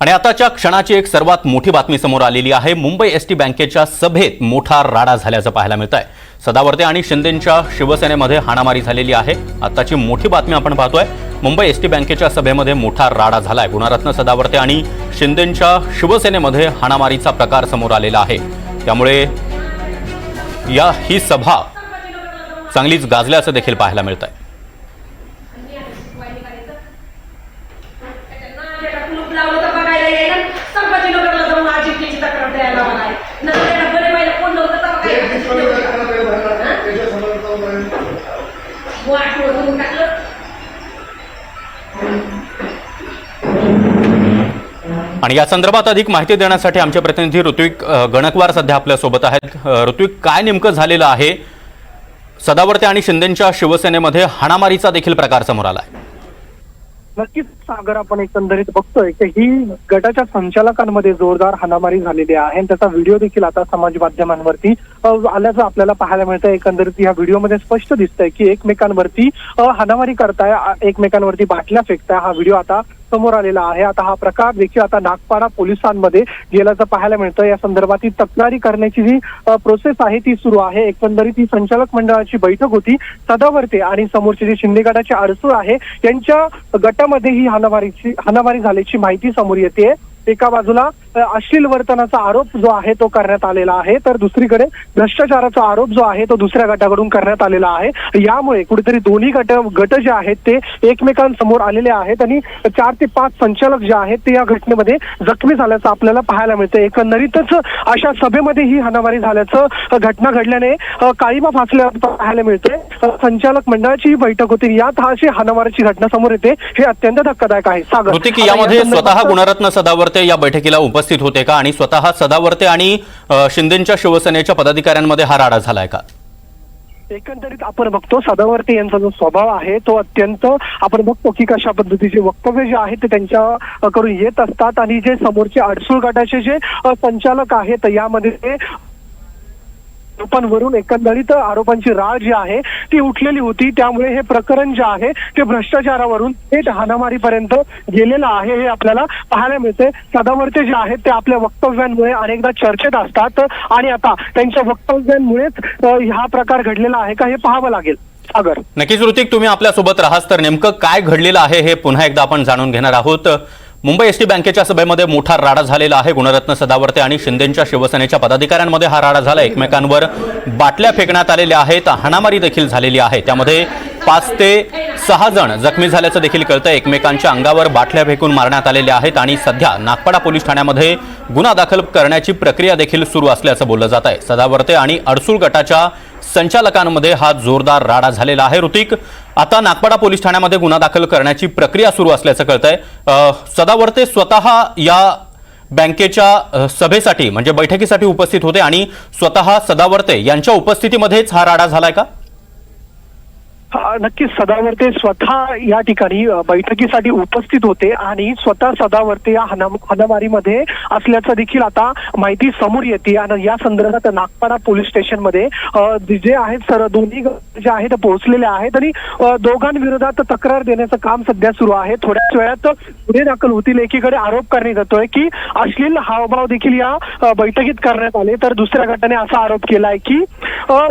आणि आताच्या क्षणाची एक सर्वात मोठी बातमी समोर आलेली आहे. मुंबई एस टी बँकेच्या सभेत मोठा राडा झाल्याचं पाहायला मिळत आहे सदावर्ते आणि शिंदेंच्या शिवसेनेमध्ये हाणामारी झालेली आहे. आताची मोठी बातमी आपण पाहतोय. मुंबई एस टी बँकेच्या सभेमध्ये मोठा राडा झालाय. गुणारत्न सदावर्ते आणि शिंदेंच्या शिवसेनेमध्ये हाणामारीचा प्रकार समोर आलेला आहे. त्यामुळे या ही सभा चांगलीच गाजल्याचं देखील पाहायला मिळत आहे कुलूप लावलं तर बघायला येईल संभाजीनगरला जाऊन अजिंक्यची तक्रार द्यायला मला नंतर बरे महिला कोण नव्हतं तर टाकलं आणि या संदर्भात अधिक माहिती देण्यासाठी आमचे प्रतिनिधी ऋत्विक गणकवार सध्या आपल्यासोबत आहेत. ऋत्विक काय नेमकं झालेलं आहे? सदावर्ते आणि शिंदेंच्या शिवसेनेमध्ये हाणामारीचा देखील प्रकार समोर आलाय. नक्कीच सागर आपण एकंदरीत बघतोय की ही गटाच्या संचालकांमध्ये जोरदार हाणामारी झालेली आहे. आणि त्याचा व्हिडिओ देखील आता समाज माध्यमांवरती आल्याचं आपल्याला पाहायला मिळतं एकंदरीत या व्हिडिओमध्ये स्पष्ट दिसतंय की एकमेकांवरती अ, हाणामारी करताय एकमेकांवरती बाटल्या फेकताय. हा व्हिडिओ आता समोर आलेला आहे. आता हा प्रकार देखील आता नागपाडा पोलिसांमध्ये गेल्याचं पाहायला मिळतं या संदर्भात तक्रारी करण्याची जी प्रोसेस आहे. ती सुरू आहे. एकंदरीत ही संचालक मंडळाची बैठक होती सदावर्ते आणि समोरचे जे शिंदे गटाचे अडसूळ आहे यांच्या गटामध्ये ही हाणामारीची हाणामारी झाल्याची माहिती समोर येते एका बाजूला अश्लील वर्तनाचा आरोप जो आहे तो करण्यात आलेला आहे. तर दुसरीकडे भ्रष्टाचाराचा आरोप जो आहे तो दुसऱ्या गटाकडून करण्यात आलेला आहे. यामुळे कुठेतरी दोन्ही गट गट जे आहेत ते एकमेकांसमोर आलेले आहेत आणि चार ते पाच संचालक जे आहेत ते या घटनेमध्ये जखमी झाल्याचं आपल्याला पाहायला मिळतं एकंदरीतच अशा सभेमध्ये ही हाणामारी झाल्याचं घटना घडल्याने काळीमा फासल्याचं पाहायला मिळते संचालक मंडळाची ही बैठक होती. यात अशी हाणामारीची घटना समोर येते. हे अत्यंत धक्कादायक आहे. सागर. यामध्ये स्वतः गुणरत्न सदावर्ते या बैठकीला उपस्थित होते का? आणि स्वतः सदावर्ते आणि शिंदेच्या शिंदेंच्या शिवसेनेच्या पदाधिकाऱ्यांमध्ये हा राडा झालाय का? एकंदरीत आपण बघतो सदावर्ते यांचा जो स्वभाव आहे तो अत्यंत आपण बघतो की कशा पद्धतीचे वक्तव्य जे आहेत ते त्यांच्याकडून येत असतात. आणि जे समोरचे अडसूळ गटाचे जे संचालक आहेत यामध्ये ते आरोपांवरून एकंदरीत आरोपांची राळ जी आहे ती उठलेली होती. त्यामुळे हे प्रकरण जे आहे ते भ्रष्टाचारावरून थेट हाणामारीपर्यंत गेलेलं आहे हे आपल्याला पाहायला मिळते सदावर्ते जे आहेत ते आपल्या वक्तव्यांमुळे अनेकदा चर्चेत असतात आणि आता त्यांच्या वक्तव्यांमुळेच हा प्रकार घडलेला आहे का हे पाहावं लागेल. सागर. नक्कीच ऋतिक तुम्ही आपल्यासोबत राहास तर नेमकं काय घडलेलं आहे हे पुन्हा एकदा आपण जाणून घेणार आहोत. मुंबई एसटी बँकेच्या सभेमध्ये मोठा राडा झालेला आहे. गुणरत्न सदावर्ते आणि शिंदेंच्या शिवसेनेच्या पदाधिकाऱ्यांमध्ये हा राडा झाला. एकमेकांवर बाटल्या फेकण्यात आलेल्या आहेत. हाणामारी देखील झालेली आहे. त्यामध्ये पाच ते सहा जण जखमी झाल्याचं देखील कळतं एकमेकांच्या अंगावर बाटल्या फेकून मारण्यात आलेल्या आहेत आणि सध्या नागपाडा पोलीस ठाण्यामध्ये गुन्हा दाखल करण्याची प्रक्रिया देखील सुरू असल्याचं बोललं जात आहे सदावर्ते आणि अडसूळ गटाच्या संचालकांमध्ये हा जोरदार राडा झालेला आहे. ऋतिक आता नागपाडा पोलीस ठाण्यामध्ये गुन्हा दाखल करण्याची प्रक्रिया सुरू असल्याचं कळतंय. आहे सदावर्ते स्वतः या बँकेच्या सभेसाठी म्हणजे बैठकीसाठी उपस्थित होते आणि स्वतः सदावर्ते यांच्या उपस्थितीमध्येच हा राडा झालाय का? नक्कीच सदावर्ते स्वतः या ठिकाणी बैठकीसाठी उपस्थित होते आणि स्वतः सदावर्ते या हाना असल्याचं देखील आता माहिती समोर येते. आणि या संदर्भात नागपाडा पोलीस स्टेशनमध्ये मध्ये जे आहेत सर दोन्ही जे आहेत पोहोचलेले आहेत आणि दोघांविरोधात तक्रार देण्याचं काम सध्या सुरू आहे. थोड्याच वेळात पुढे दाखल होतील. एकीकडे आरोप करण्यात येतोय की अश्लील हावभाव देखील या बैठकीत करण्यात आले. तर दुसऱ्या गटाने असा आरोप केलाय की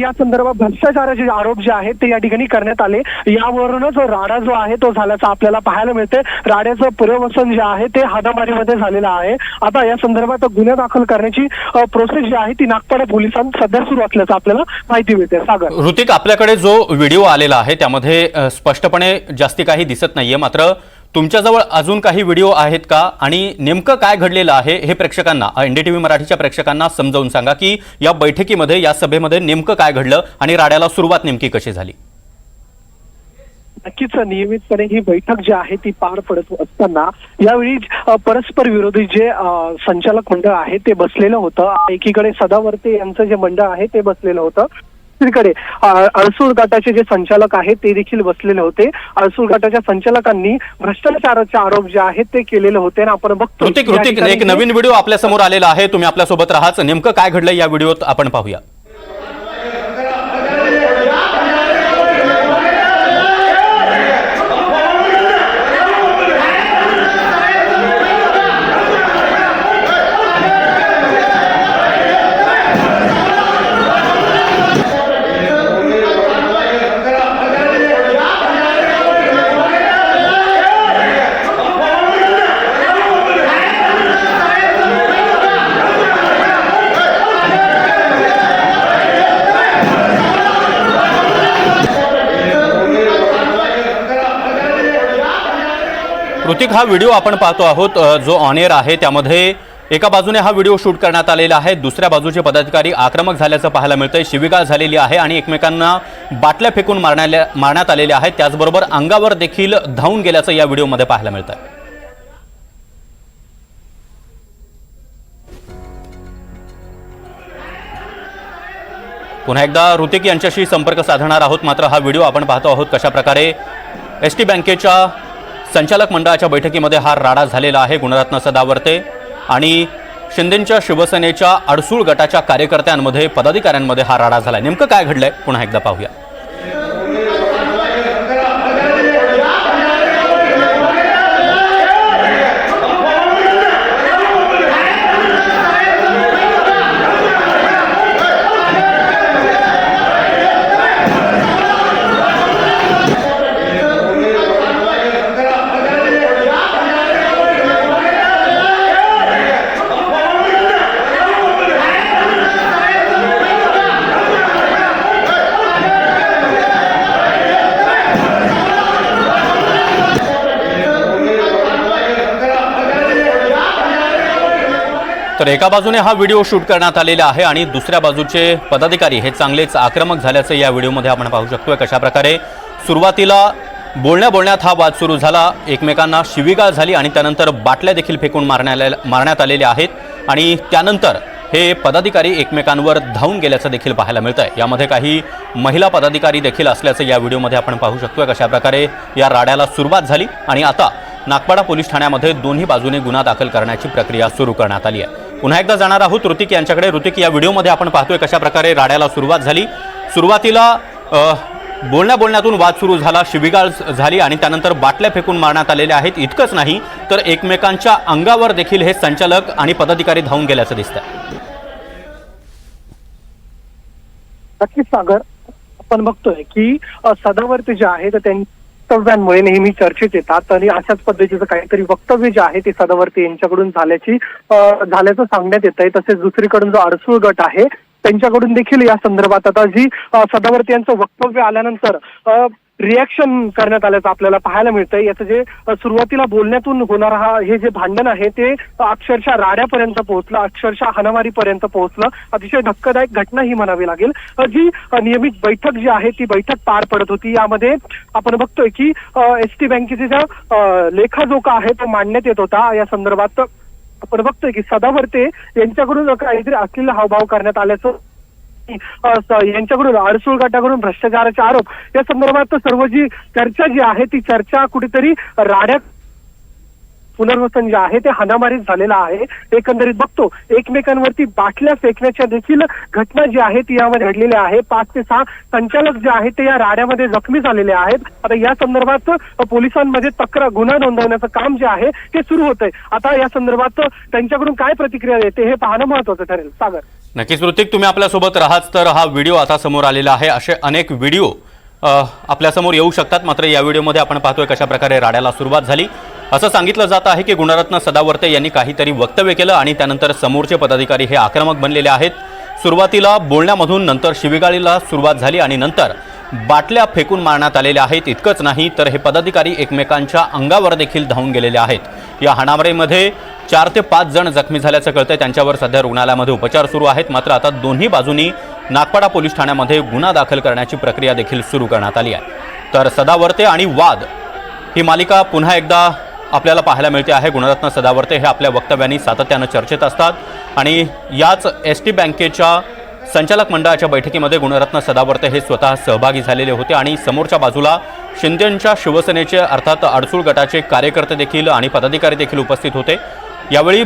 या संदर्भात भ्रष्टाचाराचे आरोप जे आहेत ते या ठिकाणी करण्यात आले. यावरूनच राडा जो आहे तो झाल्याचं आपल्याला पाहायला मिळते राड्याचं पुनर्वसन जे आहे ते हादामारीमध्ये झालेलं आहे. आता या संदर्भात गुन्हे दाखल करण्याची प्रोसेस जी आहे ती नागपूर पोलिसांत सध्या सुरू असल्याचं आपल्याला माहिती मिळते सागर. ऋतिक आपल्याकडे जो व्हिडिओ आलेला आहे त्यामध्ये स्पष्टपणे जास्ती काही दिसत नाहीये. मात्र तुमच्याजवळ अजून काही व्हिडिओ आहेत का? आणि नेमकं काय घडलेलं आहे हे प्रेक्षकांना एनडीटीव्ही मराठीच्या प्रेक्षकांना समजावून सांगा की या बैठकीमध्ये या सभेमध्ये नेमकं काय घडलं आणि राड्याला सुरुवात नेमकी कशी झाली? नक्कीच नियमितपणे ही बैठक जी आहे ती पार पडत असताना यावेळी परस्पर विरोधी जे संचालक मंडळ आहे ते बसलेलं होतं. एकीकडे सदावर्ते यांचं जे मंडळ आहे ते बसलेलं होतं. दुसरीकडे अळसूळ गटाचे जे संचालक आहेत ते देखील बसलेले होते. अळसूळ गटाच्या संचालकांनी भ्रष्टाचाराचे आरोप जे आहेत ते केलेले होते आणि आपण बघतो एक नवीन व्हिडिओ आपल्यासमोर आलेला आहे. तुम्ही आपल्यासोबत राहाच. नेमकं काय घडलं या व्हिडिओत आपण पाहूया. ऋतिक हा व्हिडिओ आपण पाहतो आहोत जो ऑन एअर आहे. त्यामध्ये एका बाजूने हा व्हिडिओ शूट करण्यात आलेला आहे. दुसऱ्या बाजूचे पदाधिकारी आक्रमक झाल्याचं पाहायला मिळतंय. शिविका झालेली आहे आणि एकमेकांना बाटल्या फेकून मारण्याल्या मारण्यात आलेल्या आहेत. त्याचबरोबर अंगावर देखील धावून गेल्याचं या व्हिडिओमध्ये पाहायला मिळतं आहे पुन्हा एकदा ऋतिक यांच्याशी संपर्क साधणार आहोत. मात्र हा व्हिडिओ आपण पाहतो आहोत कशा प्रकारे एस टी बँकेच्या संचालक मंडळाच्या बैठकीमध्ये हा राडा झालेला आहे गुणरत्न सदावर्ते आणि शिंदेच्या शिवसेनेच्या अडसूळ गटाच्या कार्यकर्त्यांमध्ये पदाधिकाऱ्यांमध्ये हा राडा झाला नेमकं काय घडलंय? पुन्हा एकदा पाहूया. तर एका बाजूने हा व्हिडिओ शूट करण्यात आलेला आहे आणि दुसऱ्या बाजूचे पदाधिकारी हे चांगलेच आक्रमक झाल्याचं या व्हिडिओमध्ये आपण पाहू शकतोय. कशा प्रकारे सुरुवातीला बोलण्या बोलण्यात हा वाद सुरू झाला. एकमेकांना शिवीगाळ झाली आणि त्यानंतर बाटल्या देखील फेकून मारण्याला मारण्यात आलेल्या आहेत आणि त्यानंतर हे पदाधिकारी एकमेकांवर धावून गेल्याचं देखील पाहायला मिळतं आहे यामध्ये काही महिला पदाधिकारी देखील असल्याचं या व्हिडिओमध्ये आपण पाहू शकतोय. कशा प्रकारे या राड्याला सुरुवात झाली आणि आता नागपाडा पोलीस ठाण्यामध्ये दोन्ही बाजूने गुन्हा दाखल करण्याची प्रक्रिया सुरू करण्यात आली आहे. पुन्हा एकदा जाणार आहोत ऋतिक यांच्याकडे. ऋतिक या व्हिडिओमध्ये आपण पाहतोय कशा प्रकारे राड्याला सुरुवात झाली. सुरुवातीला बोलण्या बोलण्यातून वाद सुरू झाला शिबिगाळ झाली आणि त्यानंतर बाटल्या फेकून मारण्यात आलेल्या आहेत. इतकंच नाही तर एकमेकांच्या अंगावर देखील हे संचालक आणि पदाधिकारी धावून गेल्याचं दिसतंय. नक्कीच सागर. आपण बघतोय की सदावर्ती जे आहे तर वक्तव्यांमुळे नेहमी चर्चेत येतात आणि अशाच पद्धतीचं काहीतरी वक्तव्य जे आहे ते सदावर्ती यांच्याकडून झाल्याची झाल्याचं सांगण्यात येत आहे तसेच दुसरीकडून जो अडसूळ गट आहे त्यांच्याकडून देखील या संदर्भात आता जी सदावर्ती यांचं वक्तव्य आल्यानंतर रिॲक्शन करण्यात आल्याचं आपल्याला पाहायला मिळतंय. याचं जे सुरुवातीला बोलण्यातून होणार हा हे जे भांडण आहे ते अक्षरशः राड्यापर्यंत पोहोचलं अक्षरशः हाणामारीपर्यंत पोहोचलं. अतिशय धक्कादायक घटना ही म्हणावी लागेल. जी नियमित बैठक जी आहे ती बैठक पार पडत होती. यामध्ये आपण बघतोय की एस टी बँकेचे ज्या अ, लेखाजोखा आहे तो मांडण्यात येत होता. या संदर्भात आपण बघतोय की सदावर्ते यांच्याकडून काहीतरी असलेला हावभाव करण्यात आल्याचं यांच्याकडून अडसूळ गटाकडून भ्रष्टाचाराचे आरोप या संदर्भात सर्व जी चर्चा जी आहे ती चर्चा कुठेतरी राड्यात पुनर्वसन जे आहे ते हाणामारीत झालेलं आहे. एकंदरीत बघतो एकमेकांवरती बाटल्या फेकण्याच्या देखील घटना जी आहे ती यामध्ये घडलेल्या आहे पाच ते सहा संचालक जे आहेत ते या राड्यामध्ये जखमी झालेले आहेत. आता या संदर्भात पोलिसांमध्ये तक्रार गुन्हा नोंदवण्याचं काम जे आहे ते सुरू होत आहे आता या संदर्भात त्यांच्याकडून काय प्रतिक्रिया येते हे पाहणं महत्वाचं ठरेल. सागर. नक्कीच ऋतिक तुम्ही आपल्यासोबत राहाच तर हा व्हिडिओ आता समोर आलेला आहे. असे अनेक व्हिडिओ आपल्यासमोर येऊ शकतात. मात्र या व्हिडिओमध्ये आपण पाहतोय कशा प्रकारे राड्याला सुरुवात झाली. असं सांगितलं जात आहे की गुणरत्न सदावर्ते यांनी काहीतरी वक्तव्य केलं आणि त्यानंतर समोरचे पदाधिकारी हे आक्रमक बनलेले आहेत. सुरुवातीला बोलण्यामधून नंतर शिवीगाळीला सुरुवात झाली आणि नंतर बाटल्या फेकून मारण्यात आलेल्या आहेत. इतकंच नाही तर हे पदाधिकारी एकमेकांच्या अंगावर देखील धावून गेलेले आहेत. या हाणामारीमध्ये चार ते पाच जण जखमी झाल्याचं कळतंय. त्यांच्यावर सध्या रुग्णालयामध्ये उपचार सुरू आहेत. मात्र आता दोन्ही बाजूनी नागपाडा पोलीस ठाण्यामध्ये गुन्हा दाखल करण्याची प्रक्रिया देखील सुरू करण्यात आली आहे. तर सदावर्ते आणि वाद. ही मालिका पुन्हा एकदा आपल्याला पाहायला मिळते आहे. गुणरत्न सदावर्ते हे आपल्या वक्तव्यांनी सातत्यानं चर्चेत असतात. आणि याच एस टी बँकेच्या संचालक मंडळाच्या बैठकीमध्ये गुणरत्न सदावर्ते हे स्वतः सहभागी झालेले होते. आणि समोरच्या बाजूला शिंदेंच्या शिवसेनेचे अर्थात अडसूळ गटाचे कार्यकर्ते देखील आणि पदाधिकारी देखील उपस्थित होते. यावेळी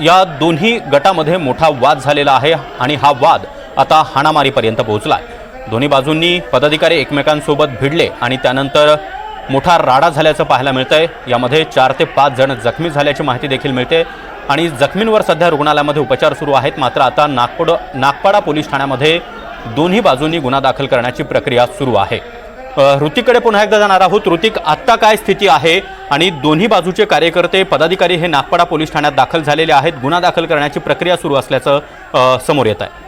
या दोन्ही गटामध्ये मोठा वाद झालेला आहे आणि हा वाद आता हाणामारीपर्यंत पोहोचला आहे दोन्ही बाजूंनी पदाधिकारी एकमेकांसोबत भिडले आणि त्यानंतर मोठा राडा झाल्याचं पाहायला मिळतंय. यामध्ये चार ते पाच जण जखमी झाल्याची माहिती देखील मिळते. आणि जखमींवर सध्या रुग्णालयामध्ये उपचार सुरू आहेत. मात्र आता नागपूर नागपाडा पोलीस ठाण्यामध्ये दोन्ही बाजूंनी गुन्हा दाखल करण्याची प्रक्रिया सुरू आहे. ऋतिककडे पुन्हा एकदा जाणार आहोत. ऋतिक आत्ता काय स्थिती आहे? आणि दोन्ही बाजूचे कार्यकर्ते पदाधिकारी हे नागपाडा पोलीस ठाण्यात दाखल झालेले आहेत. गुन्हा दाखल करण्याची प्रक्रिया सुरू असल्याचं समोर येत आहे.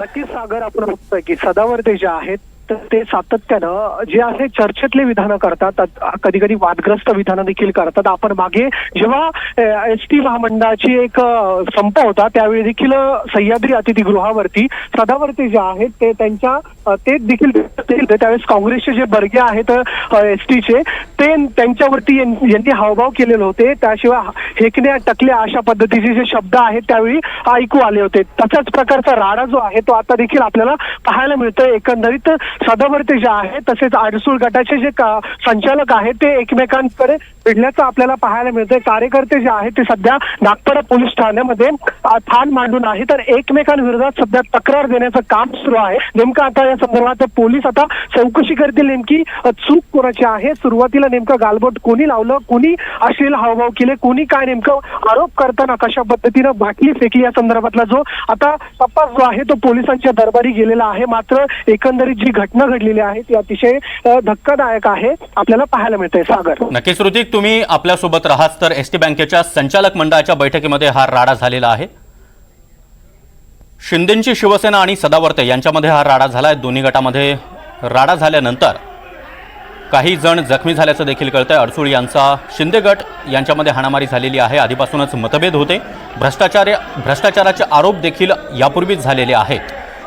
नक्कीच सागर आपण बघतोय की सदावर्ते जे आहेत तर ते सातत्यानं जे आहे चर्चेतले विधानं करतात कधी कधी वादग्रस्त विधानं देखील करतात. आपण मागे जेव्हा एस टी महामंडळाची एक संप होता त्यावेळी देखील सह्याद्री अतिथीगृहावरती सदावर्ती जे आहेत ते त्यांच्या ते देखील त्यावेळेस काँग्रेसचे जे बर्गे आहेत एस टीचे ते त्यांच्यावरती यांनी हावभाव केलेले होते. त्याशिवाय फेकण्या टकल्या अशा पद्धतीचे जे शब्द आहेत त्यावेळी ऐकू आले होते. तशाच प्रकारचा राडा जो आहे तो आता देखील आपल्याला पाहायला मिळतोय. एकंदरीत सदावर्ते जे आहे तसेच आडसूळ गटाचे जे संचालक आहेत ते एकमेकांकडे भिडल्याचं आपल्याला पाहायला मिळतंय. कार्यकर्ते जे आहेत ते सध्या नागपूर पोलीस ठाण्यामध्ये ठाण मांडून आहे. तर एकमेकांविरोधात सध्या तक्रार देण्याचं काम सुरू आहे. नेमकं आता या संदर्भात पोलीस आता चौकशी करतील नेमकी चूक कोणाची आहे? सुरुवातीला नेमकं गालबोट कोणी लावलं? कोणी अश्लील हावभाव केले? कोणी काय नेमकं आरोप करताना कशा पद्धतीनं बाटली फेकली या संदर्भातला जो आता तपास जो आहे तो पोलिसांच्या दरबारी गेलेला आहे. मात्र एकंदरीत जी घटना घडलेली आहे ती अतिशय धक्कादायक आहे. आपल्याला पाहायला मिळतंय. सागर. नक्कीच ऋतिक तुम्ही आपल्यासोबत राहात तर एस टी बँकेच्या संचालक मंडळाच्या बैठकीमध्ये हा राडा झालेला आहे. शिंदेची शिवसेना आणि सदावर्ते यांच्यामध्ये हा राडा झालाय. दोन्ही गटामध्ये राडा झाल्यानंतर काही जण जखमी झाल्याचं देखील कळतं आहे अडसूळ यांचा शिंदे गट यांच्यामध्ये हाणामारी झालेली आहे. आधीपासूनच मतभेद होते. भ्रष्टाचार भ्रष्टाचाराचे आरोप देखील यापूर्वीच झालेले आहेत.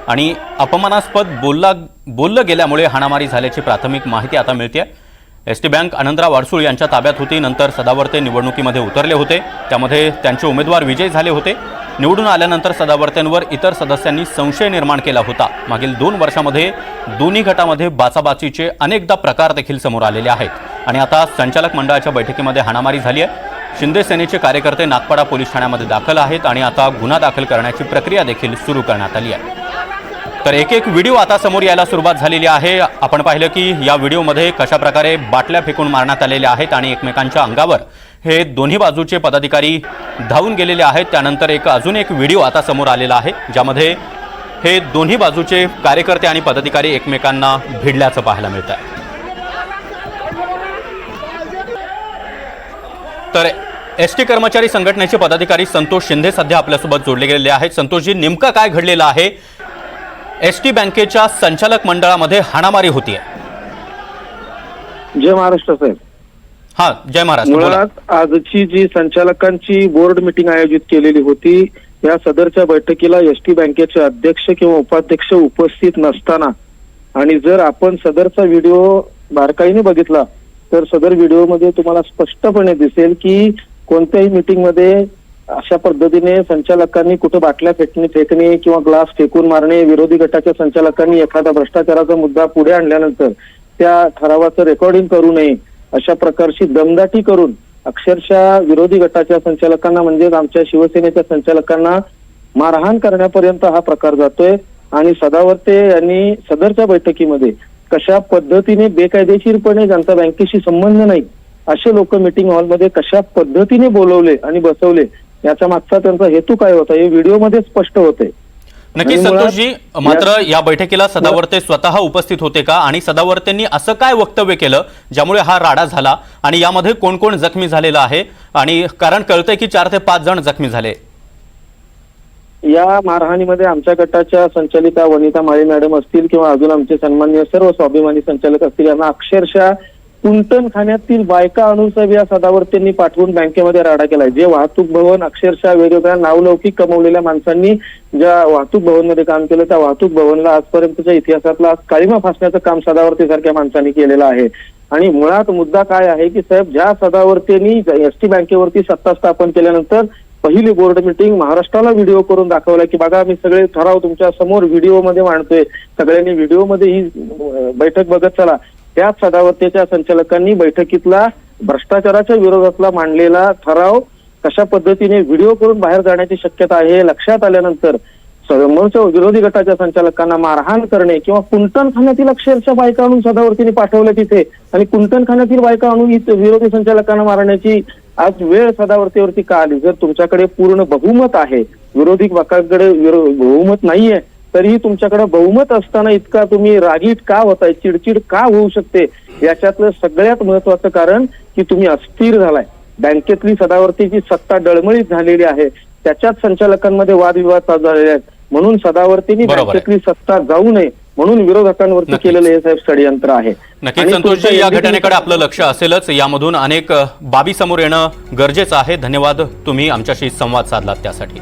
आणि अपमानास्पद बोलला बोललं गेल्यामुळे हाणामारी झाल्याची प्राथमिक माहिती आता मिळते आहे S T bank Anandrao Adsul यांच्या ताब्यात होती. नंतर सदावर्ते निवडणुकीमध्ये उतरले होते. त्यामध्ये त्यांचे उमेदवार विजयी झाले होते. निवडून आल्यानंतर सदावर्तेंवर इतर सदस्यांनी संशय निर्माण केला होता. मागील दोन वर्षामध्ये दोन्ही गटामध्ये बाचाबाचीचे अनेकदा प्रकार देखील समोर आलेले आहेत. आणि आता संचालक मंडळाच्या बैठकीमध्ये हाणामारी झाली आहे. शिंदे सेनेचे कार्यकर्ते नागपाडा पोलीस ठाण्यामध्ये दाखल आहेत आणि आता गुन्हा दाखल करण्याची प्रक्रिया देखील सुरू करण्यात आली आहे. तर एक एक व्हिडिओ आता समोर यायला सुरुवात झालेली आहे. आपण पाहिलं की या व्हिडिओमध्ये कशा प्रकारे बाटल्या फेकून मारण्यात आलेल्या आहेत आणि एकमेकांच्या अंगावर हे दोन्ही बाजूचे पदाधिकारी धावून गेलेले आहेत. त्यानंतर एक अजून एक व्हिडिओ आता समोर आलेला आहे ज्यामध्ये हे दोन्ही बाजूचे कार्यकर्ते आणि पदाधिकारी एकमेकांना भिडल्याचं पाहायला मिळत आहे. तर एस टी कर्मचारी संघटनेचे पदाधिकारी संतोष शिंदे सध्या आपल्यासोबत जोडले गेलेले आहेत. संतोषजी नेमकं काय घडलेलं आहे? एस टी बँकेच्या संचालक मंडळामध्ये हाणामारी होतीये जय महाराष्ट्र साहेब हा जय महाराष्ट्र. मुळात आजची जी संचालकांची बोर्ड मिटिंग आयोजित केलेली होती या सदरच्या बैठकीला एस टी बँकेचे अध्यक्ष किंवा उपाध्यक्ष उपस्थित नसताना आणि जर आपण सदरचा व्हिडिओ बारकाईने बघितला तर सदर व्हिडिओमध्ये तुम्हाला स्पष्टपणे दिसेल की कोणत्याही मीटिंगमध्ये अशा पद्धतीने संचालकांनी कुठं बाटल्या फेकणे फेकणे किंवा ग्लास फेकून मारणे विरोधी गटाच्या संचालकांनी एखादा भ्रष्टाचाराचा मुद्दा पुढे आणल्यानंतर त्या ठरावाचं रेकॉर्डिंग करू नये अशा प्रकारची दमदाटी करून अक्षरशः विरोधी गटाच्या संचालकांना म्हणजेच आमच्या शिवसेनेच्या संचालकांना मारहाण करण्यापर्यंत हा प्रकार जातोय. आणि सदावर्ते यांनी सदरच्या बैठकीमध्ये कशा पद्धतीने बेकायदेशीरपणे ज्यांचा बँकेशी संबंध नाही असे लोक मिटिंग हॉलमध्ये कशा पद्धतीने बोलवले आणि बसवले याच्या मागचा त्यांचा हेतू काय होता? हे व्हिडिओमध्ये स्पष्ट होते. मुळात संतोषजी मात्र या बैठकीला सदावर्ते स्वतः उपस्थित होते का? आणि सदावर्तेंनी असं काय वक्तव्य केलं ज्यामुळे हा राडा झाला? आणि यामध्ये कोण कोण जखमी झालेला आहे? आणि कारण कळतंय की चार ते पाच जण जखमी झाले. या मारहाणीमध्ये आमच्या गटाच्या संचालिका वनिता माळी मॅडम असतील किंवा अजून आमचे सन्मान्य सर्व स्वाभिमानी संचालक असतील यांना अक्षरशः कुंटण खाण्यातील बायका आणून साहेब या त्यांनी पाठवून बँकेमध्ये राडा केलाय. जे वाहतूक भवन अक्षरशः वेगवेगळ्या नावलौकिक कमवलेल्या माणसांनी ज्या वाहतूक भवनमध्ये काम केलं त्या वाहतूक भवनला आजपर्यंतच्या इतिहासातला आज काळीमा फासण्याचं काम सदावर्ती सारख्या माणसांनी केलेलं आहे. आणि मुळात मुद्दा काय आहे की साहेब ज्या सदावर्तींनी एस टी बँकेवरती सत्ता स्थापन केल्यानंतर पहिली बोर्ड मिटिंग महाराष्ट्राला व्हिडिओ करून दाखवला की बघा मी सगळे ठराव तुमच्यासमोर व्हिडिओमध्ये मांडतोय. सगळ्यांनी व्हिडिओमध्ये ही बैठक बघत चला. त्याच सदावर्तेच्या संचालकांनी बैठकीतला भ्रष्टाचाराच्या विरोधातला मांडलेला ठराव कशा पद्धतीने व्हिडिओ करून बाहेर जाण्याची शक्यता आहे लक्षात आल्यानंतर समोरच्या विरोधी गटाच्या संचालकांना मारहाण करणे किंवा कुंटण खाण्यातील अक्षरशः बायका आणून सदावर्तीने पाठवलं तिथे आणि कुंटण खाण्यातील बायका आणून विरोधी संचालकांना मारण्याची आज वेळ सदावर्तीवरती का आली? जर तुमच्याकडे पूर्ण बहुमत आहे विरोधी पक्षाकडे बहुमत नाहीये तरीही तुमच्याकडे बहुमत असताना इतका तुम्ही रागीट का होताय चिडचिड का होऊ शकते? याच्यातलं सगळ्यात महत्वाचं कारण की तुम्ही अस्थिर झालाय. बँकेतली सदावर्तीची सत्ता डळमळीत झालेली आहे त्याच्याच संचालकांमध्ये वादविवाद चालू झालेले आहेत. म्हणून सदावर्तींनी. बँकेतली सत्ता जाऊ नये म्हणून विरोधकांवरती. केलेलं हे साहेब षडयंत्र आहे. नक्कीच संतोषजी तुमच्या या घटनेकडे आपलं लक्ष असेलच. यामधून अनेक बाबी समोर येणं गरजेचं आहे. धन्यवाद तुम्ही आमच्याशी संवाद साधलात त्यासाठी.